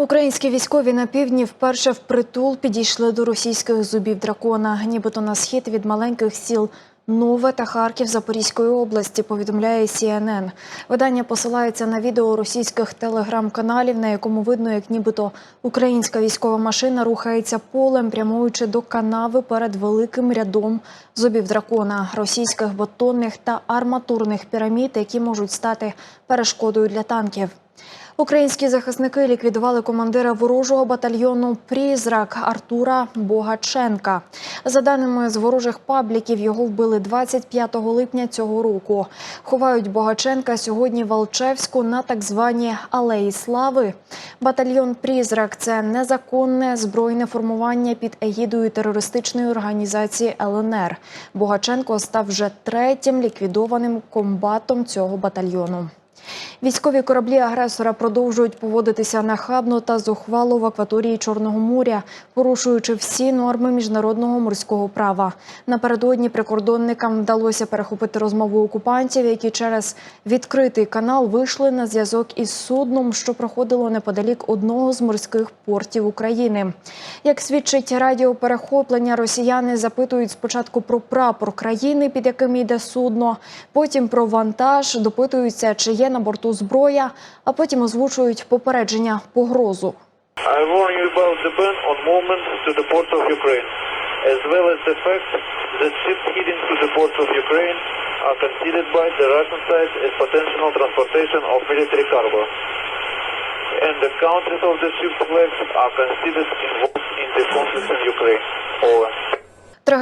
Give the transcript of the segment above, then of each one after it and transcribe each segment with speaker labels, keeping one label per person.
Speaker 1: Українські військові на півдні вперше впритул підійшли до російських зубів дракона, нібито на схід від маленьких сіл Нове та Харків Запорізької області. Повідомляє CNN. Видання посилається на відео російських телеграм-каналів, на якому видно, як нібито українська військова машина рухається полем, прямуючи до канави перед великим рядом зубів дракона, російських бетонних та арматурних пірамід, які можуть стати перешкодою для танків. Українські захисники ліквідували командира ворожого батальйону Прізрак Артура Богаченка. За даними з ворожих пабліків, його вбили 25 липня цього року. Ховають Богаченка сьогодні в Алчевську на так званій Алеї Слави. Батальйон Прізрак це незаконне збройне формування під егідою терористичної організації ЛНР. Богаченко став вже третім ліквідованим комбатом цього батальйону. Військові кораблі агресора продовжують поводитися нахабно та зухвало в акваторії Чорного моря, порушуючи всі норми міжнародного морського права. Напередодні прикордонникам вдалося перехопити розмову окупантів, які через відкритий канал вийшли на зв'язок із судном, що проходило неподалік одного з морських портів України. Як свідчить радіоперехоплення, росіяни запитують спочатку про прапор країни, під яким йде судно, потім про вантаж, допитуються, чи є на борту зброя, а потім озвучують попередження погрозу.
Speaker 2: I warn you about the ban on movement to the ports of Ukraine, as well as the fact that ships heading to the ports of Ukraine are considered by the Russian side as potential transportation of military cargo. And the countries of the ship's flags are considered involved in the conflict in Ukraine. Over.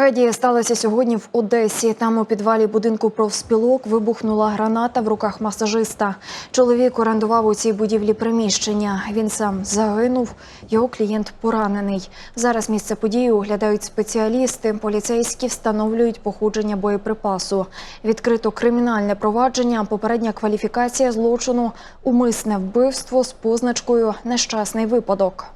Speaker 1: Трагедія сталася сьогодні в Одесі. Там у підвалі будинку профспілок вибухнула граната в руках масажиста. Чоловік орендував у цій будівлі приміщення. Він сам загинув. Його клієнт поранений. Зараз місце події оглядають спеціалісти. Поліцейські встановлюють походження боєприпасу. Відкрито кримінальне провадження. Попередня кваліфікація злочину умисне вбивство з позначкою нещасний випадок.